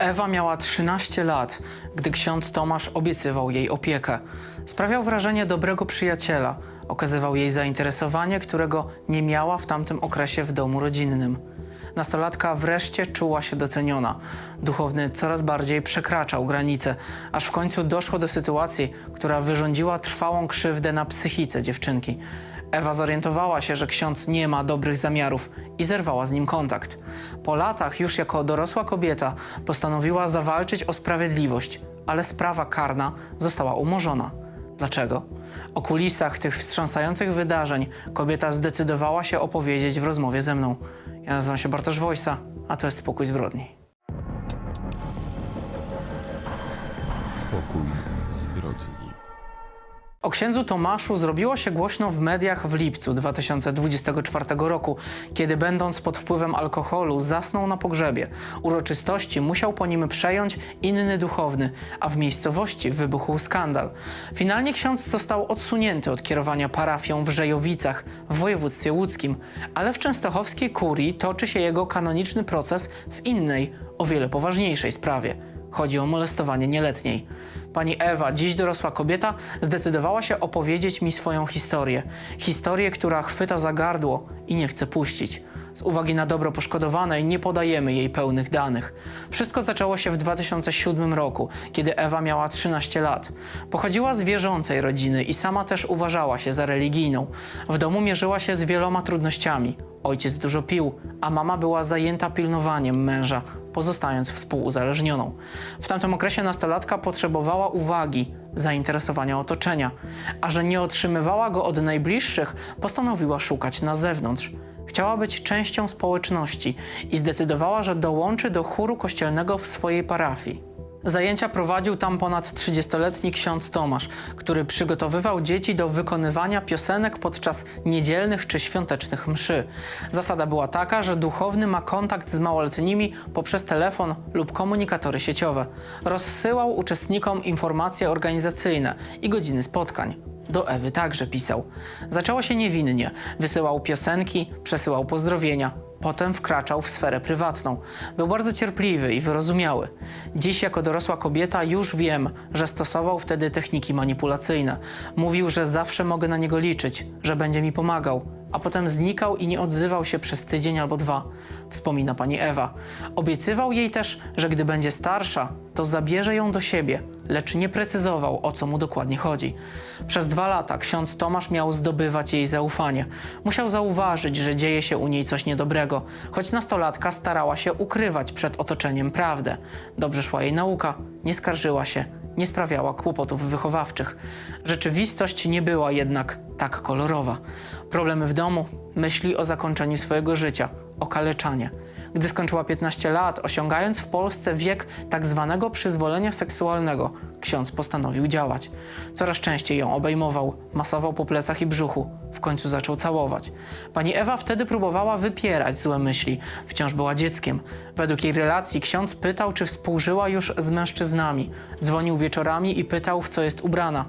Ewa miała 13 lat, gdy ksiądz Tomasz obiecywał jej opiekę. Sprawiał wrażenie dobrego przyjaciela, okazywał jej zainteresowanie, którego nie miała w tamtym okresie w domu rodzinnym. Nastolatka wreszcie czuła się doceniona. Duchowny coraz bardziej przekraczał granice, aż w końcu doszło do sytuacji, która wyrządziła trwałą krzywdę na psychice dziewczynki. Ewa zorientowała się, że ksiądz nie ma dobrych zamiarów i zerwała z nim kontakt. Po latach, już jako dorosła kobieta, postanowiła zawalczyć o sprawiedliwość, ale sprawa karna została umorzona. Dlaczego? O kulisach tych wstrząsających wydarzeń kobieta zdecydowała się opowiedzieć w rozmowie ze mną. Ja nazywam się Bartosz Wojsa, a to jest Pokój Zbrodni. O księdzu Tomaszu zrobiło się głośno w mediach w lipcu 2024 roku, kiedy będąc pod wpływem alkoholu zasnął na pogrzebie. Uroczystości musiał po nim przejąć inny duchowny, a w miejscowości wybuchł skandal. Finalnie ksiądz został odsunięty od kierowania parafią w Żejowicach w województwie łódzkim, ale w częstochowskiej kurii toczy się jego kanoniczny proces w innej, o wiele poważniejszej sprawie. Chodzi o molestowanie nieletniej. Pani Ewa, dziś dorosła kobieta, zdecydowała się opowiedzieć mi swoją historię. Historię, która chwyta za gardło i nie chce puścić. Z uwagi na dobro poszkodowanej nie podajemy jej pełnych danych. Wszystko zaczęło się w 2007 roku, kiedy Ewa miała 13 lat. Pochodziła z wierzącej rodziny i sama też uważała się za religijną. W domu mierzyła się z wieloma trudnościami. Ojciec dużo pił, a mama była zajęta pilnowaniem męża, pozostając współuzależnioną. W tamtym okresie nastolatka potrzebowała uwagi, zainteresowania otoczenia, a że nie otrzymywała go od najbliższych, postanowiła szukać na zewnątrz. Chciała być częścią społeczności i zdecydowała, że dołączy do chóru kościelnego w swojej parafii. Zajęcia prowadził tam ponad 30-letni ksiądz Tomasz, który przygotowywał dzieci do wykonywania piosenek podczas niedzielnych czy świątecznych mszy. Zasada była taka, że duchowny ma kontakt z małoletnimi poprzez telefon lub komunikatory sieciowe. Rozsyłał uczestnikom informacje organizacyjne i godziny spotkań. Do Ewy także pisał. Zaczęło się niewinnie. Wysyłał piosenki, przesyłał pozdrowienia. Potem wkraczał w sferę prywatną. Był bardzo cierpliwy i wyrozumiały. Dziś, jako dorosła kobieta, już wiem, że stosował wtedy techniki manipulacyjne. Mówił, że zawsze mogę na niego liczyć, że będzie mi pomagał, a potem znikał i nie odzywał się przez tydzień albo dwa. Wspomina pani Ewa. Obiecywał jej też, że gdy będzie starsza, to zabierze ją do siebie, lecz nie precyzował, o co mu dokładnie chodzi. Przez dwa lata ksiądz Tomasz miał zdobywać jej zaufanie. Musiał zauważyć, że dzieje się u niej coś niedobrego, choć nastolatka starała się ukrywać przed otoczeniem prawdę. Dobrze szła jej nauka, nie skarżyła się, nie sprawiała kłopotów wychowawczych. Rzeczywistość nie była jednak tak kolorowa. Problemy w domu, myśli o zakończeniu swojego życia, okaleczanie. Gdy skończyła 15 lat, osiągając w Polsce wiek tak zwanego przyzwolenia seksualnego, ksiądz postanowił działać. Coraz częściej ją obejmował, masował po plecach i brzuchu. W końcu zaczął całować. Pani Ewa wtedy próbowała wypierać złe myśli. Wciąż była dzieckiem. Według jej relacji ksiądz pytał, czy współżyła już z mężczyznami. Dzwonił wieczorami i pytał, w co jest ubrana.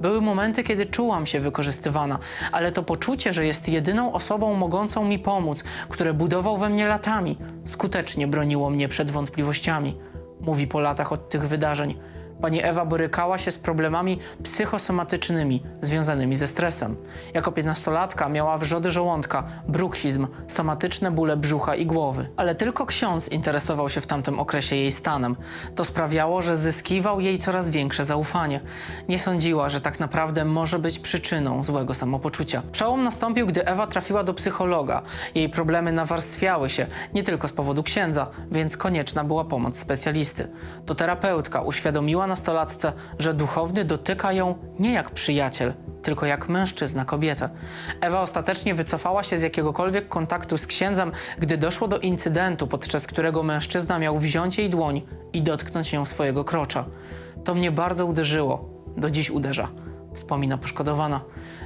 Były momenty, kiedy czułam się wykorzystywana, ale to poczucie, że jest jedyną osobą mogącą mi pomóc, które budował we mnie latami, skutecznie broniło mnie przed wątpliwościami. Mówi po latach od tych wydarzeń. Pani Ewa borykała się z problemami psychosomatycznymi związanymi ze stresem. Jako piętnastolatka miała wrzody żołądka, bruksizm, somatyczne bóle brzucha i głowy. Ale tylko ksiądz interesował się w tamtym okresie jej stanem. To sprawiało, że zyskiwał jej coraz większe zaufanie. Nie sądziła, że tak naprawdę może być przyczyną złego samopoczucia. Przełom nastąpił, gdy Ewa trafiła do psychologa. Jej problemy nawarstwiały się, nie tylko z powodu księdza, więc konieczna była pomoc specjalisty. To terapeutka uświadomiła nastolatce, że duchowny dotyka ją nie jak przyjaciel, tylko jak mężczyzna kobietę. Ewa ostatecznie wycofała się z jakiegokolwiek kontaktu z księdzem, gdy doszło do incydentu, podczas którego mężczyzna miał wziąć jej dłoń i dotknąć ją swojego krocza. To mnie bardzo uderzyło. Do dziś uderza. Wspomina poszkodowana.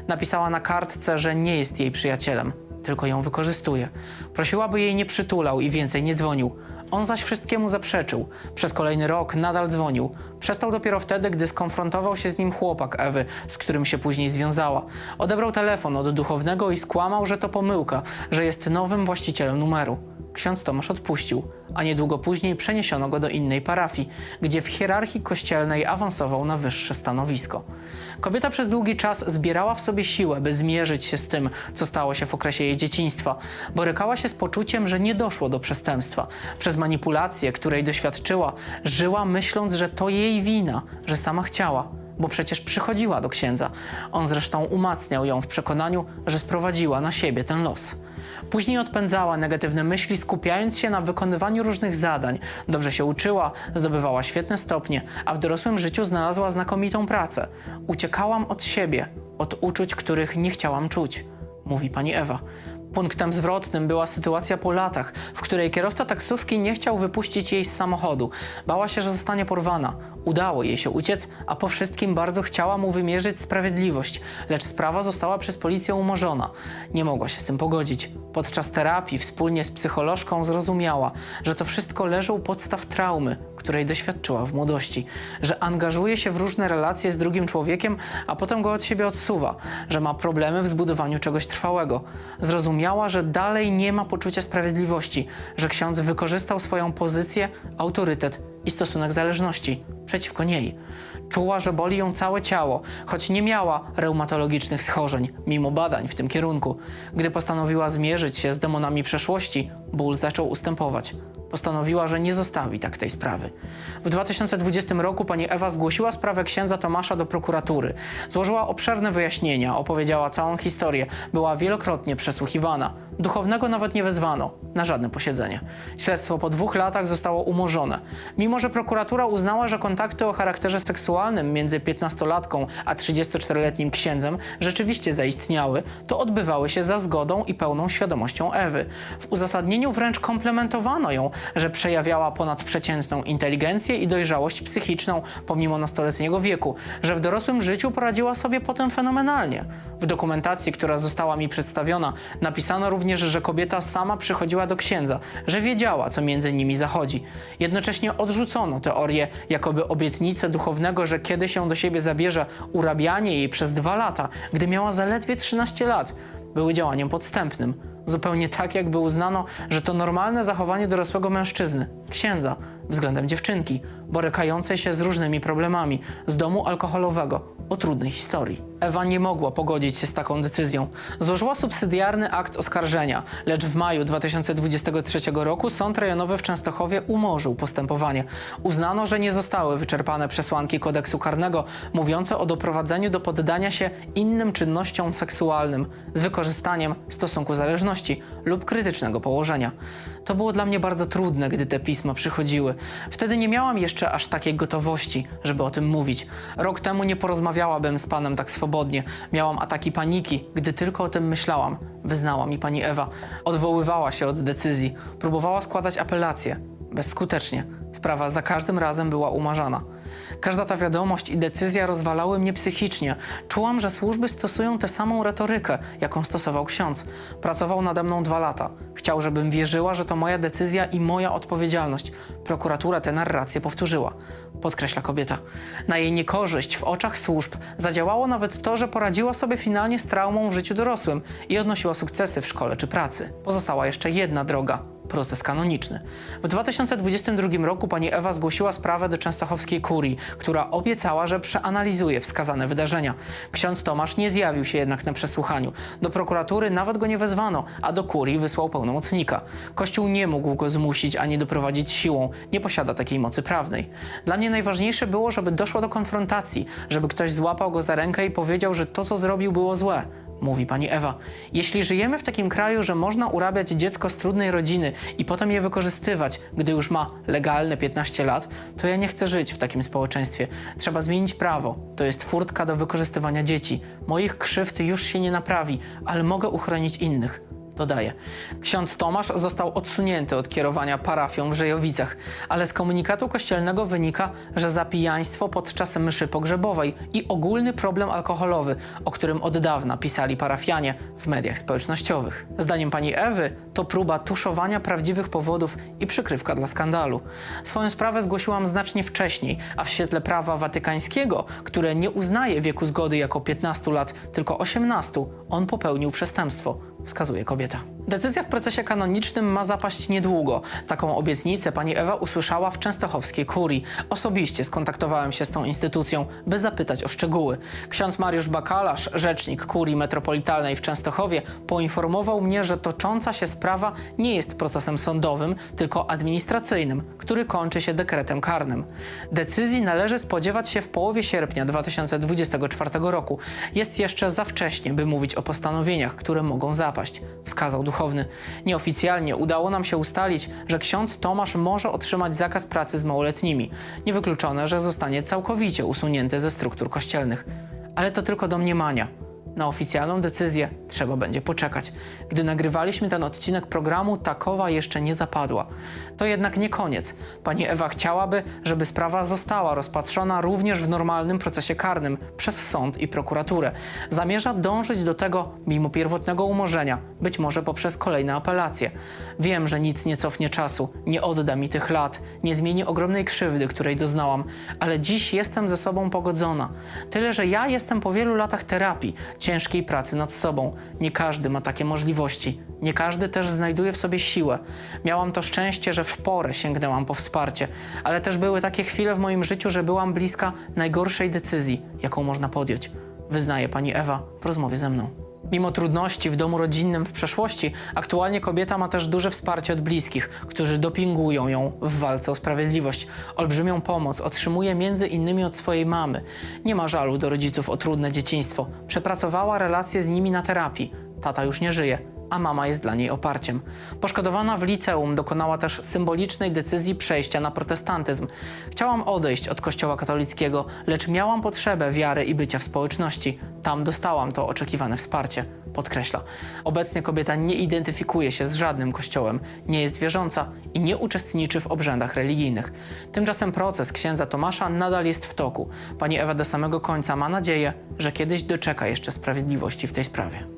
Napisała na kartce, że nie jest jej przyjacielem, tylko ją wykorzystuje. Prosiła, by jej nie przytulał i więcej nie dzwonił. On zaś wszystkiemu zaprzeczył. Przez kolejny rok nadal dzwonił. Przestał dopiero wtedy, gdy skonfrontował się z nim chłopak Ewy, z którym się później związała. Odebrał telefon od duchownego i skłamał, że to pomyłka, że jest nowym właścicielem numeru. Ksiądz Tomasz odpuścił, a niedługo później przeniesiono go do innej parafii, gdzie w hierarchii kościelnej awansował na wyższe stanowisko. Kobieta przez długi czas zbierała w sobie siłę, by zmierzyć się z tym, co stało się w okresie jej dzieciństwa. Borykała się z poczuciem, że nie doszło do przestępstwa. Przez manipulację, której doświadczyła, żyła myśląc, że to jej wina, że sama chciała bo przecież przychodziła do księdza. On zresztą umacniał ją w przekonaniu, że sprowadziła na siebie ten los. Później odpędzała negatywne myśli, skupiając się na wykonywaniu różnych zadań. Dobrze się uczyła, zdobywała świetne stopnie, a w dorosłym życiu znalazła znakomitą pracę. Uciekałam od siebie, od uczuć, których nie chciałam czuć, mówi pani Ewa. Punktem zwrotnym była sytuacja po latach, w której kierowca taksówki nie chciał wypuścić jej z samochodu. Bała się, że zostanie porwana. Udało jej się uciec, a po wszystkim bardzo chciała mu wymierzyć sprawiedliwość, lecz sprawa została przez policję umorzona. Nie mogła się z tym pogodzić. Podczas terapii wspólnie z psycholożką zrozumiała, że to wszystko leży u podstaw traumy, której doświadczyła w młodości, że angażuje się w różne relacje z drugim człowiekiem, a potem go od siebie odsuwa, że ma problemy w zbudowaniu czegoś trwałego. Zrozumiała, że dalej nie ma poczucia sprawiedliwości, że ksiądz wykorzystał swoją pozycję, autorytet i stosunek zależności przeciwko niej. Czuła, że boli ją całe ciało, choć nie miała reumatologicznych schorzeń, mimo badań w tym kierunku. Gdy postanowiła zmierzyć się z demonami przeszłości, ból zaczął ustępować. Postanowiła, że nie zostawi tak tej sprawy. W 2020 roku pani Ewa zgłosiła sprawę księdza Tomasza do prokuratury. Złożyła obszerne wyjaśnienia, opowiedziała całą historię, była wielokrotnie przesłuchiwana. Duchownego nawet nie wezwano na żadne posiedzenie. Śledztwo po dwóch latach zostało umorzone. Mimo, że prokuratura uznała, że kontakty o charakterze seksualnym między 15-latką a 34-letnim księdzem rzeczywiście zaistniały, to odbywały się za zgodą i pełną świadomością Ewy. W uzasadnieniu wręcz komplementowano ją, że przejawiała ponadprzeciętną inteligencję i dojrzałość psychiczną pomimo nastoletniego wieku, że w dorosłym życiu poradziła sobie potem fenomenalnie. W dokumentacji, która została mi przedstawiona, napisano również, że kobieta sama przychodziła do księdza, że wiedziała, co między nimi zachodzi. Jednocześnie odrzucono teorię, jakoby obietnicę duchownego, że kiedy się do siebie zabierze, urabianie jej przez dwa lata, gdy miała zaledwie 13 lat, były działaniem podstępnym. Zupełnie tak, jakby uznano, że to normalne zachowanie dorosłego mężczyzny, księdza, względem dziewczynki, borykającej się z różnymi problemami, z domu alkoholowego, o trudnej historii. Ewa nie mogła pogodzić się z taką decyzją. Złożyła subsydiarny akt oskarżenia, lecz w maju 2023 roku Sąd Rejonowy w Częstochowie umorzył postępowanie. Uznano, że nie zostały wyczerpane przesłanki kodeksu karnego mówiące o doprowadzeniu do poddania się innym czynnościom seksualnym z wykorzystaniem stosunku zależności lub krytycznego położenia. To było dla mnie bardzo trudne, gdy te pisma przychodziły. Wtedy nie miałam jeszcze aż takiej gotowości, żeby o tym mówić. Rok temu nie porozmawiałabym z panem tak swobodnie. Miałam ataki paniki, gdy tylko o tym myślałam. Wyznała mi pani Ewa. Odwoływała się od decyzji. Próbowała składać apelacje. Bezskutecznie. Sprawa za każdym razem była umarzana. Każda ta wiadomość i decyzja rozwalały mnie psychicznie. Czułam, że służby stosują tę samą retorykę, jaką stosował ksiądz. Pracował nade mną dwa lata. Chciał, żebym wierzyła, że to moja decyzja i moja odpowiedzialność. Prokuratura tę narrację powtórzyła. Podkreśla kobieta. Na jej niekorzyść w oczach służb zadziałało nawet to, że poradziła sobie finalnie z traumą w życiu dorosłym i odnosiła sukcesy w szkole czy pracy. Pozostała jeszcze jedna droga proces kanoniczny. W 2022 roku pani Ewa zgłosiła sprawę do częstochowskiej kurii, która obiecała, że przeanalizuje wskazane wydarzenia. Ksiądz Tomasz nie zjawił się jednak na przesłuchaniu. Do prokuratury nawet go nie wezwano, a do kurii wysłał pełnomocnika. Kościół nie mógł go zmusić ani doprowadzić siłą, nie posiada takiej mocy prawnej. Dla mnie najważniejsze było, żeby doszło do konfrontacji, żeby ktoś złapał go za rękę i powiedział, że to, co zrobił, było złe mówi pani Ewa. Jeśli żyjemy w takim kraju, że można urabiać dziecko z trudnej rodziny i potem je wykorzystywać, gdy już ma legalne 15 lat, to ja nie chcę żyć w takim społeczeństwie. Trzeba zmienić prawo. To jest furtka do wykorzystywania dzieci. Moich krzywd już się nie naprawi, ale mogę uchronić innych. Dodaje. Ksiądz Tomasz został odsunięty od kierowania parafią w Żejowicach, ale z komunikatu kościelnego wynika, że za pijaństwo podczas mszy pogrzebowej i ogólny problem alkoholowy, o którym od dawna pisali parafianie w mediach społecznościowych. Zdaniem pani Ewy to próba tuszowania prawdziwych powodów i przykrywka dla skandalu. Swoją sprawę zgłosiłam znacznie wcześniej, a w świetle prawa watykańskiego, które nie uznaje wieku zgody jako 15 lat, tylko 18, on popełnił przestępstwo wskazuje kobieta. Decyzja w procesie kanonicznym ma zapaść niedługo. Taką obietnicę pani Ewa usłyszała w częstochowskiej kurii. Osobiście skontaktowałem się z tą instytucją, by zapytać o szczegóły. Ksiądz Mariusz Bakalarz, rzecznik kurii metropolitalnej w Częstochowie, poinformował mnie, że tocząca się sprawa nie jest procesem sądowym, tylko administracyjnym, który kończy się dekretem karnym. Decyzji należy spodziewać się w połowie sierpnia 2024 roku. Jest jeszcze za wcześnie, by mówić o postanowieniach, które mogą zapaść, wskazał duchowny. Nieoficjalnie udało nam się ustalić, że ksiądz Tomasz może otrzymać zakaz pracy z małoletnimi. Niewykluczone, że zostanie całkowicie usunięty ze struktur kościelnych. Ale to tylko domniemania. Na oficjalną decyzję trzeba będzie poczekać. Gdy nagrywaliśmy ten odcinek programu, takowa jeszcze nie zapadła. To jednak nie koniec. Pani Ewa chciałaby, żeby sprawa została rozpatrzona również w normalnym procesie karnym przez sąd i prokuraturę. Zamierza dążyć do tego mimo pierwotnego umorzenia, być może poprzez kolejne apelacje. Wiem, że nic nie cofnie czasu, nie odda mi tych lat, nie zmieni ogromnej krzywdy, której doznałam, ale dziś jestem ze sobą pogodzona. Tyle, że ja jestem po wielu latach terapii, ciężkiej pracy nad sobą. Nie każdy ma takie możliwości. Nie każdy też znajduje w sobie siłę. Miałam to szczęście, że w porę sięgnęłam po wsparcie, ale też były takie chwile w moim życiu, że byłam bliska najgorszej decyzji, jaką można podjąć. Wyznaje pani Ewa w rozmowie ze mną. Mimo trudności w domu rodzinnym w przeszłości, aktualnie kobieta ma też duże wsparcie od bliskich, którzy dopingują ją w walce o sprawiedliwość. Olbrzymią pomoc otrzymuje między innymi od swojej mamy. Nie ma żalu do rodziców o trudne dzieciństwo. Przepracowała relacje z nimi na terapii. Tata już nie żyje, a mama jest dla niej oparciem. Poszkodowana w liceum dokonała też symbolicznej decyzji przejścia na protestantyzm. Chciałam odejść od kościoła katolickiego, lecz miałam potrzebę wiary i bycia w społeczności. Tam dostałam to oczekiwane wsparcie, podkreśla. Obecnie kobieta nie identyfikuje się z żadnym kościołem, nie jest wierząca i nie uczestniczy w obrzędach religijnych. Tymczasem proces księdza Tomasza nadal jest w toku. Pani Ewa do samego końca ma nadzieję, że kiedyś doczeka jeszcze sprawiedliwości w tej sprawie.